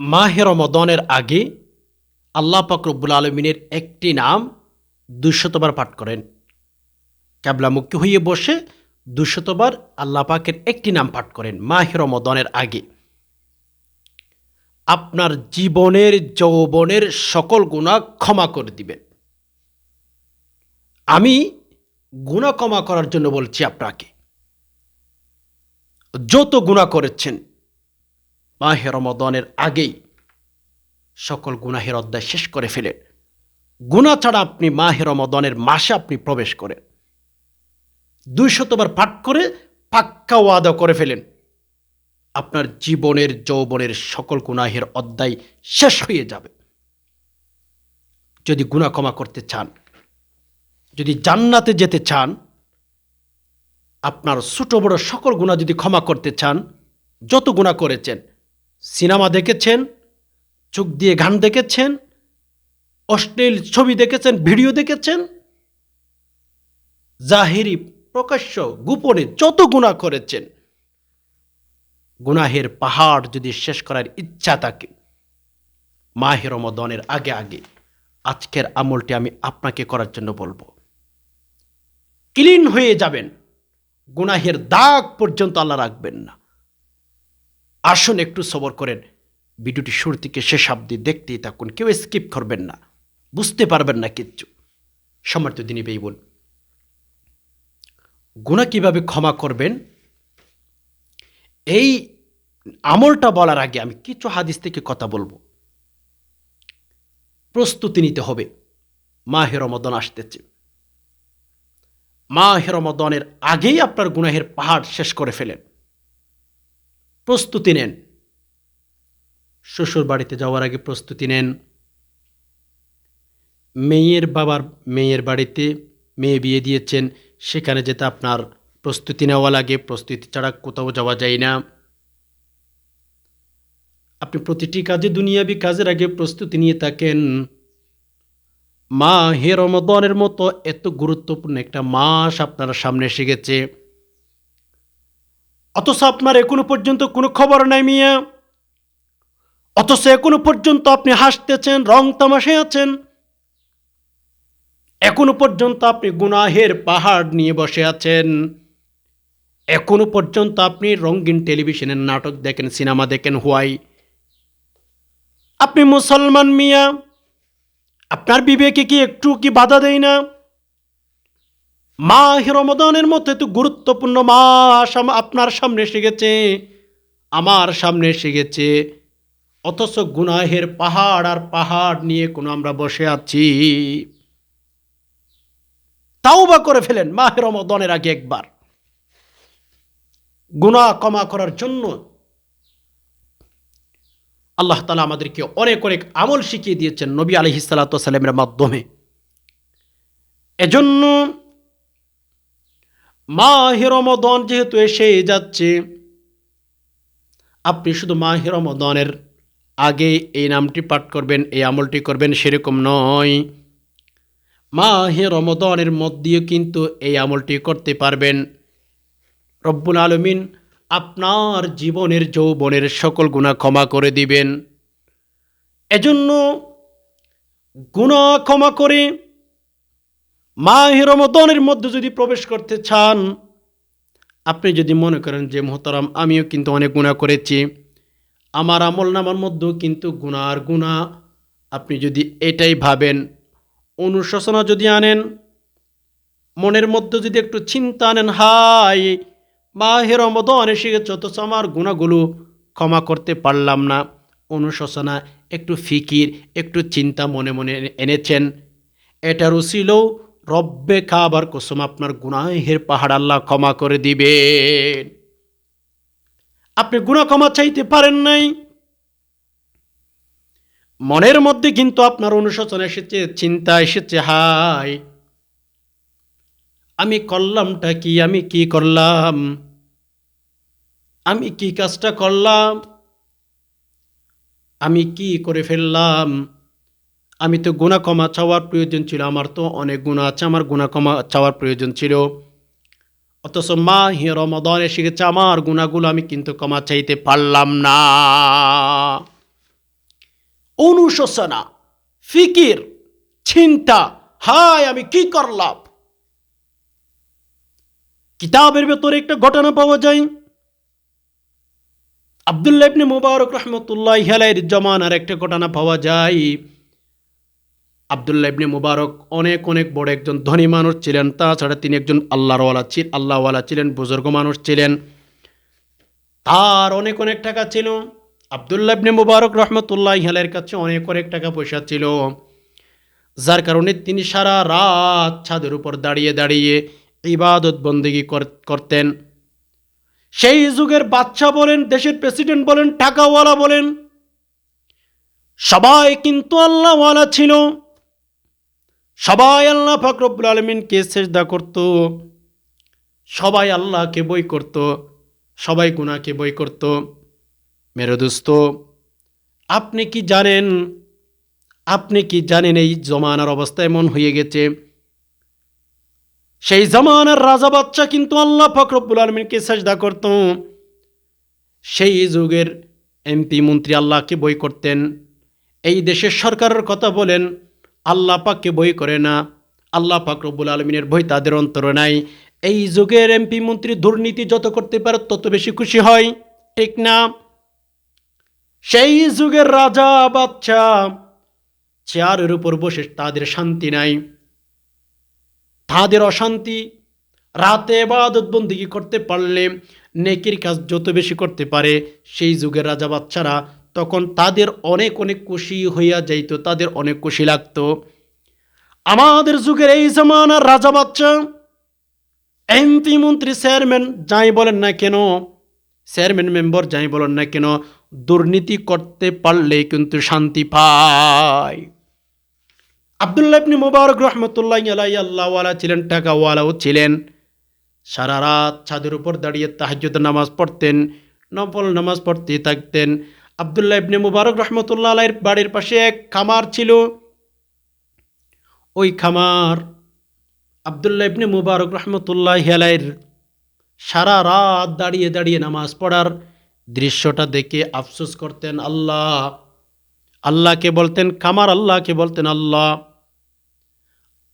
মাহে রমদনের আগে আল্লাহ পাক রব্বুল আলমিনের একটি নাম দুশতবার পাঠ করেন। ক্যাবলামুখী হয়ে বসে দুশতবার আল্লাহ পাকের একটি নাম পাঠ করেন মাহে রমদনের আগে। আপনার জীবনের, যৌবনের সকল গুণা ক্ষমা করে দিবেন। আমি গুণা ক্ষমা করার জন্য বলছি আপনাকে, যত গুণা করেছেন মাহে রমদনের আগেই সকল গুনাহের অধ্যায় শেষ করে ফেলেন। গুণা ছাড়া আপনি মাহে রমদনের মাসে আপনি প্রবেশ করেন। দুই শতবার পাঠ করে পাক্কা ওয়াদা করে ফেলেন। আপনার জীবনের, যৌবনের সকল গুনাহের অধ্যায় শেষ হয়ে যাবে। যদি গুণা ক্ষমা করতে চান, যদি জান্নাতে যেতে চান, আপনার ছোট বড় সকল গুণা যদি ক্ষমা করতে চান, যত গুণা করেছেন সিনেমা দেখেছেন, চোখ দিয়ে গান দেখেছেন, অশ্লীল ছবি দেখেছেন, ভিডিও দেখেছেন। জাহিরি প্রকাশ্য গোপনে যত গুণা করেছেন। গুনাহের পাহাড় যদি শেষ করার ইচ্ছা থাকে মাহের রমদনের আগে আগে আজকের আমলটি আমি আপনাকে করার জন্য বলব। ক্লিন হয়ে যাবেন, গুনাহের দাগ পর্যন্ত আল্লাহ রাখবেন না। আসুন একটু সবর করেন। ভিডিওটি শুরু থেকে শেষ অব্দি দেখতেই থাকুন। কেউ স্কিপ করবেন না। বুঝতে পারবেন না কিচ্ছু। সমর্থ দিনী বেই বোন গুণা কীভাবে ক্ষমা করবেন? এই আমলটা বলার আগে আমি কিছু হাদিস থেকে কথা বলব। প্রস্তুতি নিতে হবে। মাহে রমদন আসতেছে। মাহে রমদনের আগেই আপনার গুনাহের পাহাড় শেষ করে ফেলেন। প্রস্তুতি নেন। শ্বশুর বাড়িতে যাওয়ার আগে প্রস্তুতি নেন। মেয়ের বাবার মেয়ের বাড়িতে মেয়ে বিয়ে দিয়েছেন, সেখানে যেতে আপনার প্রস্তুতি নেওয়া লাগে। প্রস্তুতি ছাড়া কোথাও যাওয়া যায় না। আপনি প্রতিটি কাজে দুনিয়াবি কাজের আগে প্রস্তুতি নিয়ে থাকেন। মা হে রমদনের মতো এত গুরুত্বপূর্ণ একটা মাস আপনার সামনে এসে গেছে। অথচ আপনার এখনও পর্যন্ত কোনো খবর নাই মিয়া। অথচ এখনও পর্যন্ত আপনি হাসতেছেন, রং তামাশে আছেন। এখনও পর্যন্ত আপনি গুনাহের পাহাড় নিয়ে বসে আছেন। এখনও পর্যন্ত আপনি রঙিন টেলিভিশনের নাটক দেখেন, সিনেমা দেখেন, হোয়াই। আপনি মুসলমান মিয়া, আপনার বিবেকে কি একটু কি বাধা দেয় না? মা রমদানের মতো এত গুরুত্বপূর্ণ মাস আপনার সামনে এসে গেছে, আমার সামনে এসে গেছে। অথচ গুনাহের পাহাড় আর পাহাড় নিয়ে কোনো আমরা বসে আছি। তাও বা করে ফেলেন মাহের রমদনের আগে একবার। গুনাহ কমা করার জন্য আল্লাহ তালা আমাদেরকে অনেক অনেক আমল শিখিয়ে দিয়েছেন নবী আলহি সাল্লামের মাধ্যমে। এজন্য মাহে রমদন যেহেতু এসে যাচ্ছে, আপনি শুধু মাহে রমদনের আগে এই নামটি পাঠ করবেন, এই আমলটি করবেন সেরকম নয়। মাহে রমদনের মধ্যেও কিন্তু এই আমলটি করতে পারবেন। রব্বুল আলমিন আপনার জীবনের যৌবনের সকল গুণা ক্ষমা করে দিবেন। এজন্য গুণা ক্ষমা করে মাহে রমদনের মধ্যে যদি প্রবেশ করতে চান, আপনি যদি মনে করেন যে, মোহতারাম, আমিও কিন্তু অনেক গুণা করেছি। আমার আমল নামার মধ্যেও কিন্তু গুণার গুণা আপনি যদি এটাই ভাবেন, অনুশোচনা যদি আনেন, মনের মধ্যে যদি একটু চিন্তা আনেন হাই মাহে রমদন এসে গেছে অথচ আমার গুণাগুলো ক্ষমা করতে পারলাম না। অনুশোচনা, একটু ফিকির, একটু চিন্তা মনে মনে এনেছেন। এটার উচিলেও রব্বে খাবার কোসম আপনার গুনাহের পাহাড় আল্লাহ ক্ষমা করে দিবেন। আপনি গুণা ক্ষমা চাইতে পারেন নাই। মনের মধ্যে কিন্তু আপনার অনুশোচনা এসেছে, চিন্তা এসেছে হাই আমি করলামটা কি, আমি কি করলাম, আমি কি কাজটা করলাম, আমি কি করে ফেললাম আমি তো গুণা ক্ষমা চাওয়ার প্রয়োজন ছিল, আমার তো অনেক গুণা আছে, আমার গুণা ক্ষমা চাওয়ার প্রয়োজন ছিল। অথচ মা হি রমদন এসে গেছে, আমার গুণাগুলো আমি কিন্তু ক্ষমা চাইতে পারলাম না। অনুশোচনা, ফিকির, চিন্তা, হায়, আমি কি করলাম? কিতাবের ভেতরে একটা ঘটনা পাওয়া যায়। আবদুল্লাহ ইবনে মুবারক রহমতুল্লাহ হেলাইয়ের জমানার একটা ঘটনা পাওয়া যায়। আবদুল্লাহ ইবনে মুবারক অনেক অনেক বড় একজন ধনী মানুষ ছিলেন। তাছাড়া তিনি একজন আল্লাহরওয়ালা ছিলেন আল্লাহওয়ালা ছিলেন, বুজুর্গ মানুষ ছিলেন। তার অনেক অনেক টাকা ছিল। আবদুল্লাহ ইবনে মুবারক রহমতুল্লাহ হেলাইয়ের কাছে অনেক অনেক টাকা পয়সা ছিল। যার কারণে তিনি সারা রাত ছাদের উপর দাঁড়িয়ে দাঁড়িয়ে ইবাদত বন্দেগি করতেন। সেই যুগের বাচ্চা বলেন, দেশের প্রেসিডেন্ট বলেন, টাকাওয়ালা বলেন, সবাই কিন্তু আল্লাহওয়ালা ছিল। সবাই আল্লাহ ফকরবুল আলমিনকে চেষ্টা করত, সবাই আল্লাহকে বই করত, সবাই গুনাকে বই করত। মেরে দোস্ত, আপনি কি জানেন, আপনি কি জানেন এই জমানার অবস্থা এমন হয়ে গেছে? সেই জমানার রাজা বাচ্চা কিন্তু আল্লাহ ফকরবুল আলমিনকে সাজদা করত। সেই যুগের এমপি মন্ত্রী আল্লাহকে বই করতেন। এই দেশের সরকারের কথা বলেন আল্লাহ পাককে বই করে না। আল্লাহ পাক রব্বুল আলমিনের বই তাদের অন্তরে নাই। এই যুগের এমপি, মন্ত্রী, দুর্নীতি যত করতে পারে তত বেশি খুশি হয়। ঠিক না? সেই যুগের রাজা বাচ্চা চেয়ারের উপর বসে তাদের শান্তি নাই। তাদের অশান্তি রাতে এবাদত বন্দিগি করতে পারলে নেকির কাজ যত বেশি করতে পারে, সেই যুগের রাজা বাচ্চারা তখন তাদের অনেক অনেক খুশি হইয়া যাইত, তাদের অনেক খুশি লাগতো। আমাদের যুগের এই জামানার রাজা বাচ্চা এমপি মন্ত্রী চেয়ারম্যান যাই বলেন না কেন, চেয়ারম্যান মেম্বার যাই বলেন না কেন, দুর্নীতি করতে পারলে কিন্তু শান্তি পায়। আবদুল্লাহ ইবনি মুবারক রহমতুল্লাহ আলাই আল্লাহওয়ালা ছিলেন, টাকাওয়ালাও ছিলেন। সারা রাত ছাদের উপর দাঁড়িয়ে তাহাজ্জুদ নামাজ পড়তেন, নফল নামাজ পড়তে থাকতেন। আবদুল্লাহ ইবনে মুবারক রহমতুল্লাহ আলাইয়ের বাড়ির পাশে এক খামার ছিল। ওই খামার আবদুল্লাহ ইবনে মুবারক রহমতুল্লাহ আলাইয়ের সারা রাত দাঁড়িয়ে দাঁড়িয়ে নামাজ পড়ার দৃশ্যটা দেখে আফসোস করতেন আল্লাহ। আল্লাহকে বলতেন, খামার আল্লাহকে বলতেন, আল্লাহ,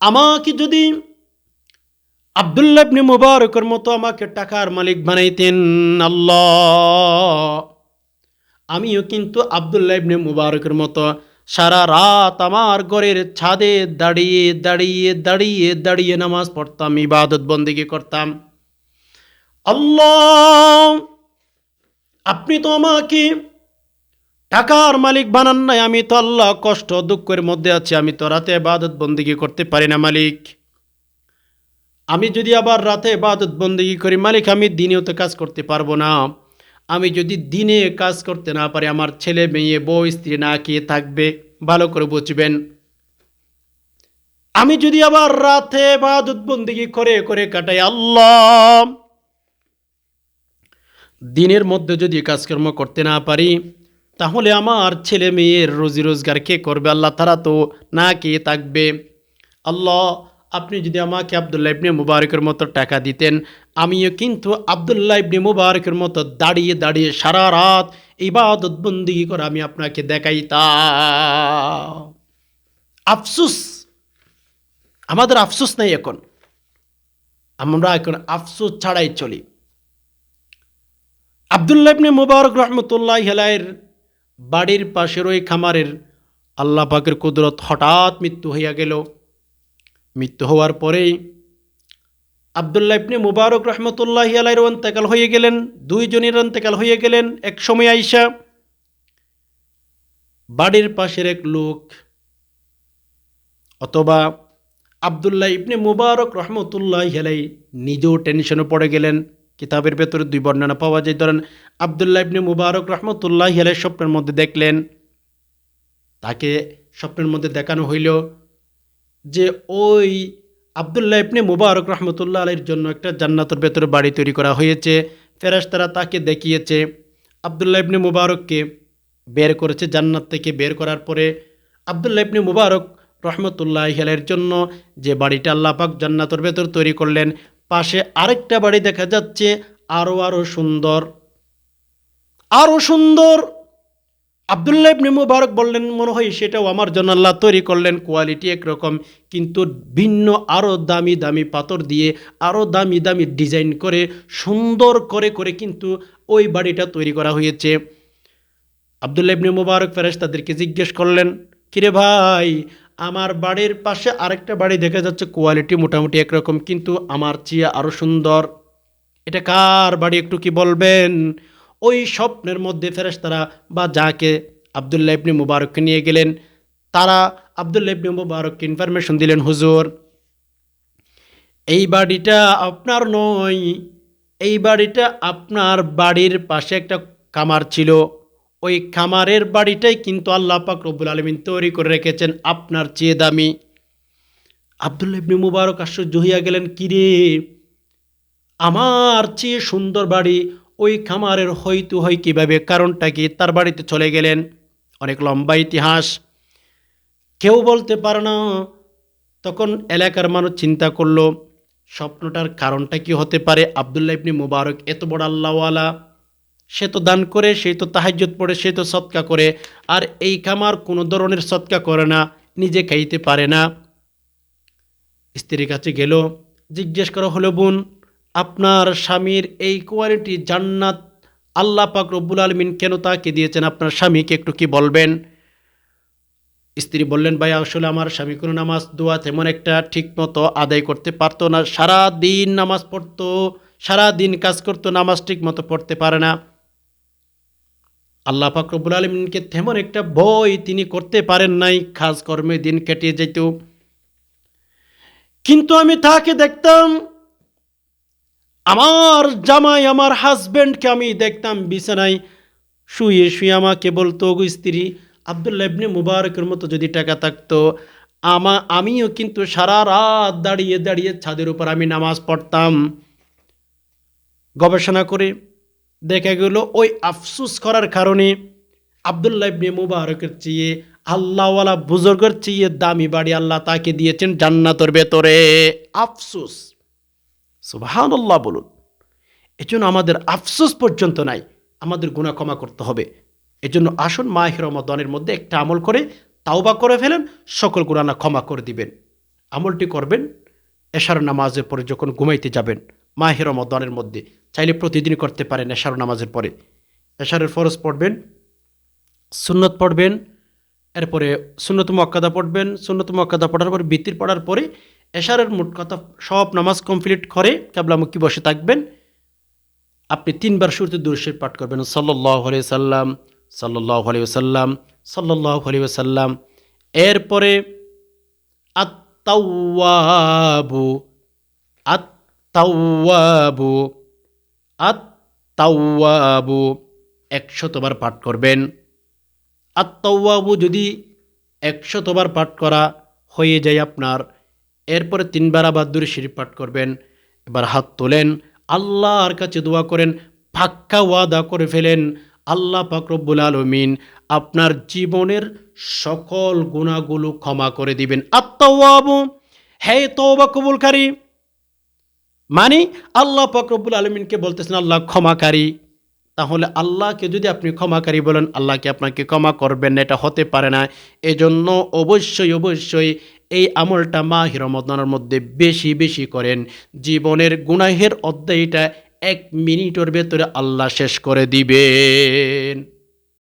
আমাকে যদি আবদুল্লাহ ইবনে মুবারকের মতো আমাকে টাকার মালিক বানাইতেন, আল্লাহ। আমিও কিন্তু আবদুল্লাহ ইবনে মুবারকের মতো সারা রাত আমার ঘরের ছাদে দাঁড়িয়ে দাঁড়িয়ে দাঁড়িয়ে দাঁড়িয়ে নামাজ পড়তাম, ইবাদত বন্দিগি করতাম। আল্লাহ, আপনি তো আমাকে টাকার মালিক বানান নাই, আমি তো আল্লাহ কষ্ট দুঃখের মধ্যে আছি, আমি তো রাতে বাদত বন্দিগি করতে পারি না মালিক। আমি যদি আবার রাতে বাদত বন্দিগি করি, মালিক, আমি দিনেও তো কাজ করতে পারব না। আমি যদি দিনে কাজ করতে না পারি, আমার ছেলে, মেয়ে, বউ, স্ত্রী না খেয়ে থাকবে, ভালো করে বুঝবেন। আমি যদি আবার রাতে বাদত বন্দিগি করে করে কাটাই, আল্লাহ! দিনের মধ্যে যদি কাজকর্ম করতে না পারি, তাহলে আমার ছেলে, মেয়ের রোজি রোজগার কে করবে? আল্লাহ তারা তো না কে থাকবে। আল্লাহ আপনি যদি আমাকে আবদুল্লাহ ইবনে মুবারকের মতো টাকা দিতেন, আমিও কিন্তু আবদুল্লাহ ইবনে মুবারকের মতো দাঁড়িয়ে দাঁড়িয়ে সারা রাত ইবাদত বন্দিগি করে আমি আপনাকে দেখাইতাম। আফসুস, আমাদের আফসুস নাই এখন। আমরা এখন আফসুস ছাড়াই চলি। আবদুল্লাহ ইবনে মুবারক রহমতুল্লাহ হেলায়ের বাড়ির পাশের ওই খামারের আল্লাহ পাকের কুদরত হঠাৎ মৃত্যু হইয়া গেল। মৃত্যু হওয়ার পরেই আবদুল্লাহ ইবনে মুবারক রহমতুল্লাহ আলাইয়ের অন্তেকাল হয়ে গেলেন, দুইজনের অন্তেকাল হয়ে গেলেন। এক সময় আইসা বাড়ির পাশের এক লোক অথবা আবদুল্লাহ ইবনে মুবারক রহমতুল্লাহ আলাই নিজেও টেনশনে পড়ে গেলেন। কিতাবের ভেতরে দুই বর্ণনা পাওয়া যায়। ধরেন, আবদুল্লাহ ইবনে মুবারক রহমতুল্লাহ আলাই স্বপ্নের মধ্যে দেখলেন, তাকে স্বপ্নের মধ্যে দেখানো হইল। যে ওই আবদুল্লাহ ইবনে মুবারক রহমতুল্লাহ আলীর জন্য একটা জান্নাতের ভেতরে বাড়ি তৈরি করা হয়েছে। ফেরাস্তারা তাকে দেখিয়েছে। আবদুল্লাহ ইবনে মুবারককে বের করেছে জান্নাত থেকে বের করার পরে। আবদুল্লাহ ইবনে মুবারক রহমতুল্লাহ আলের জন্য যে বাড়িটা আল্লাহ পাক জান্নাতের ভেতর তৈরি করলেন, পাশে আরেকটা বাড়ি দেখা যাচ্ছে আরও আরও সুন্দর। আরও সুন্দর আবদুল্লাহ ইবনে মুবারক বললেন, মনে হয় সেটাও আমার জন্য আল্লাহ তৈরি করলেন, কোয়ালিটি একরকম, কিন্তু ভিন্ন আরও দামি দামি পাথর দিয়ে আরও দামি দামি ডিজাইন করে, সুন্দর করে করে কিন্তু ওই বাড়িটা তৈরি করা হয়েছে। আবদুল্লাহ ইবনে মুবারক ফেরেশ তাদেরকে জিজ্ঞেস করলেন, কিরে ভাই, আমার বাড়ির পাশে আরেকটা বাড়ি দেখা যাচ্ছে, কোয়ালিটি মোটামুটি একরকম, কিন্তু আমার চেয়ে আরও সুন্দর। এটা কার বাড়ি একটু কি বলবেন? ওই স্বপ্নের মধ্যে ফেরেশতারা বা যাকে আবদুল্লাহ ইবনে মুবারককে নিয়ে গেলেন, তারা আবদুল্লাহ ইবনে মুবারককে ইনফরমেশন দিলেন, হুজুর, এই বাড়িটা আপনার নয়, এই বাড়িটা আপনার বাড়ির পাশে একটা কামার ছিল। ওই খামারের বাড়িটাই কিন্তু আল্লাহ পাক রব্বুল আলমিন তৈরি করে রেখেছেন, আপনার চেয়ে দামি। আবদুল্লাহ ইবনে মুবারক আশ্চর্য হইয়া গেলেন, কিরে, আমার চেয়ে সুন্দর বাড়ি ওই খামারের হয়তো হয় কীভাবে কারণটা কি? তার বাড়িতে চলে গেলেন। অনেক লম্বা ইতিহাস। কেউ বলতে পারে না। তখন এলাকার মানুষ চিন্তা করল, স্বপ্নটার কারণটা কি হতে পারে? আবদুল্লাহ ইবনি মুবারক এত বড় আল্লাহওয়ালা। সে তো দান করে, সে তো তাহাজ্জত পড়ে, সে তো সৎকা করে। আর এই খামার কোনো ধরনের সৎকা করে না, নিজে খাইতে পারে না। স্ত্রীর কাছে গেল, জিজ্ঞেস করা, হলো বোন আপনার স্বামীর এই কোয়ালিটি জান্নাত আল্লাহ পাক রব্বুল আলমিন কেন তাকে দিয়েছেন? আপনার স্বামীকে একটু কি বলবেন? স্ত্রী বললেন, ভাই, আসলে আমার স্বামী কোনো নামাজ, দোয়া তেমন একটা ঠিক মতো আদায় করতে পারতো না। সারা দিন নামাজ পড়তো সারা দিন কাজ করতো, নামাজ ঠিক মতো পড়তে পারে না। আল্লাহ পাক রব্বুল আলমিনকে তেমন একটা ভয় তিনি করতে পারেন নাই কাজ কর্মে দিন কেটে যেত কিন্তু আমি তাকে দেখতাম আমার জামাই, আমার হাজব্যান্ডকে আমি দেখতাম বিছানায়, শুয়ে শুয়ে আমাকে বলতো গো স্ত্রী, আবদুল্লাহ ইবনে মুবারকের মতো যদি টাকা থাকতো, আমা, আমিও কিন্তু সারা রাত দাঁড়িয়ে দাঁড়িয়ে ছাদের উপর আমি নামাজ পড়তাম। গবেষণা করে দেখা গেল, ওই আফসুস করার কারণে আবদুল্লাহ ইবনে মুবারকের চেয়ে, আল্লাহওয়ালা বুজুর্গের চেয়ে দামি বাড়ি আল্লাহ তাকে দিয়েছেন জান্নাতর ভেতরে। আফসুস। সুবাহান্লাহ বলুন। এজন্য আমাদের আফসোস পর্যন্ত নাই, আমাদের গুণা ক্ষমা করতে হবে। এজন্য আসুন মাহ রমাদানের মধ্যে একটা আমল করে তাওবা করে ফেলেন, সকল গুণানা ক্ষমা করে দিবেন। আমলটি করবেন, এশার নামাজের পরে যখন ঘুমাইতে যাবেন, মাহ রমাদানের মধ্যে, চাইলে প্রতিদিন করতে পারেন এশার নামাজের পরে। এশারের ফরজ পড়বেন, সুন্নত পড়বেন, এরপরে সুন্নত মক্কাদা পড়বেন, সুন্নত মক্কাদা পড়ার পরে বৃত্তির পড়ার পরে এশারের মোট কথা সব নামাজ কমপ্লিট করে কাবলামুখী বসে থাকবেন। আপনি তিনবার শুরুতে দুরশের পাঠ করবেন। সাল্লাহ আলি সাল্লাম সাল্লাহ আলি সাল্লাম সাল্লাহ আলি সাল্লাম এরপরে আত্তাওয়াবু আত্তাওয়াবু আত্তাওয়াবু একশতবার পাঠ করবেন। আত্মাবু যদি একশতবার পাঠ করা হয়ে যায় আপনার এরপরে তিনবার আবার দূরে শরীফ পাঠ করবেন। এবার হাত তোলেন, আল্লাহর কাছে দোয়া করেন ফাক্কা ওয়াদা করে ফেলেন, আল্লাহ পাকরব্বুল আলমিন আপনার জীবনের সকল গুণাগুলো ক্ষমা করে দিবেন। আত্মাবু হে তওবা কবুলকারী মানে আল্লাহ পাকরব্বুল আলমিনকে বলতেছেন, আল্লাহ ক্ষমাকারী। তাহলে আল্লাহকে যদি আপনি ক্ষমাকারী বলেন আল্লাহকে আপনাকে ক্ষমা করবেন না? এটা হতে পারে না। এজন্য অবশ্যই অবশ্যই এই আমলটা মাহ রমদানের মধ্যে বেশি বেশি করেন। জীবনের গুনাহের অধ্যায়টা এক মিনিটের ভেতরে আল্লাহ শেষ করে দিবেন।